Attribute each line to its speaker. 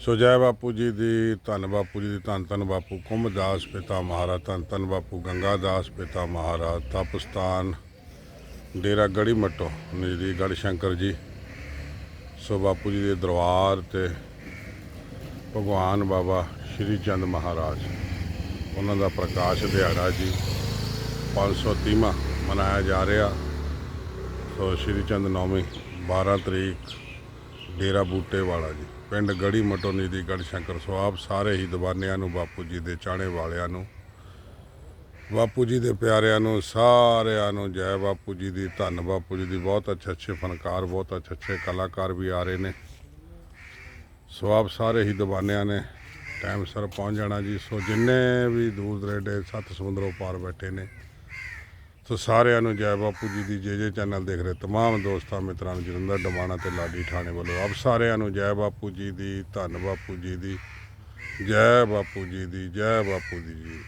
Speaker 1: ਸੋ ਜੈ ਬਾਪੂ ਜੀ ਦੀ, ਧੰਨ ਬਾਪੂ ਜੀ ਦੀ, ਧੰਨ ਧੰਨ ਬਾਪੂ ਕੁੰਭਦਾਸ ਪਿਤਾ ਮਹਾਰਾਜ, ਧੰਨ ਧੰਨ ਬਾਪੂ ਗੰਗਾਦਾਸ ਪਿਤਾ ਮਹਾਰਾਜ ਤਪਸਤਾਨ ਡੇਰਾ ਗੜੀ ਮੱਟੋ, ਨਜ਼ਦੀਕ ਗੜ ਸ਼ੰਕਰ ਜੀ। ਸੋ ਬਾਪੂ ਜੀ ਦੇ ਦਰਬਾਰ ਤੇ ਭਗਵਾਨ ਬਾਬਾ ਸ਼੍ਰੀ ਚੰਦ ਮਹਾਰਾਜ, ਉਹਨਾਂ ਦਾ ਪ੍ਰਕਾਸ਼ ਦਿਹਾੜਾ ਜੀ 530ਵਾਂ ਮਨਾਇਆ ਜਾ ਰਿਹਾ। ਸੋ ਸ਼੍ਰੀ ਚੰਦ ਨੌਮੀ 12 ਤਰੀਕ ਡੇਰਾ ਬੂਟੇ ਵਾਲਾ ਜੀ। ਪਿੰਡ ਗੜੀ ਮਟੋਨੀ ਦੀ ਗੜ ਸ਼ੰਕਰ ਸੋ ਆਪ ਸਾਰੇ ਹੀ ਦੀਵਾਨਿਆਂ ਨੂੰ, ਬਾਪੂ ਜੀ ਦੇ ਚਾਣੇ ਵਾਲਿਆਂ ਨੂੰ, ਬਾਪੂ ਜੀ ਦੇ ਪਿਆਰਿਆਂ ਨੂੰ, ਸਾਰਿਆਂ ਨੂੰ ਜੈ ਬਾਪੂ ਜੀ ਦੀ ਧੰਨ। ਬਾਪੂ ਜੀ ਦੀ ਬਹੁਤ ਅੱਛੇ ਅੱਛੇ ਫਨਕਾਰ, ਬਹੁਤ ਅੱਛੇ ਅੱਛੇ ਕਲਾਕਾਰ ਵੀ ਆ ਰਹੇ ਨੇ। ਸੋ ਆਪ ਸਾਰੇ ਹੀ ਦੀਵਾਨਿਆਂ ਨੇ। ਟਾਈਮ ਸਿਰ ਪਹੁੰਚ ਜਾਣਾ ਜੀ। ਸੋ ਜਿੰਨੇ ਵੀ ਦੂਰ ਦਰੇਡੇ ਸੱਤ ਸਮੁੰਦਰੋਂ ਪਾਰ ਬੈਠੇ ਨੇ ਸੋ ਸਾਰਿਆਂ ਨੂੰ ਜੈ ਬਾਪੂ ਜੀ ਦੀ ਜੇ ਜੇ ਚੈਨਲ ਦੇਖ ਰਹੇ तमाम ਦੋਸਤਾਂ ਮਿੱਤਰਾਂ ਨੂੰ ਜਲੰਧਰ ਡਮਾਣਾ ਤੇ ਲਾਡੀ ਥਾਣੇ ਵੱਲੋਂ ਆਪ ਸਾਰਿਆਂ ਨੂੰ ਜੈ ਬਾਪੂ ਜੀ ਦੀ ਧੰਨ ਬਾਪੂ ਜੀ ਦੀ ਜੈ ਬਾਪੂ ਜੀ ਦੀ ਜੈ ਬਾਪੂ ਜੀ ਦੀ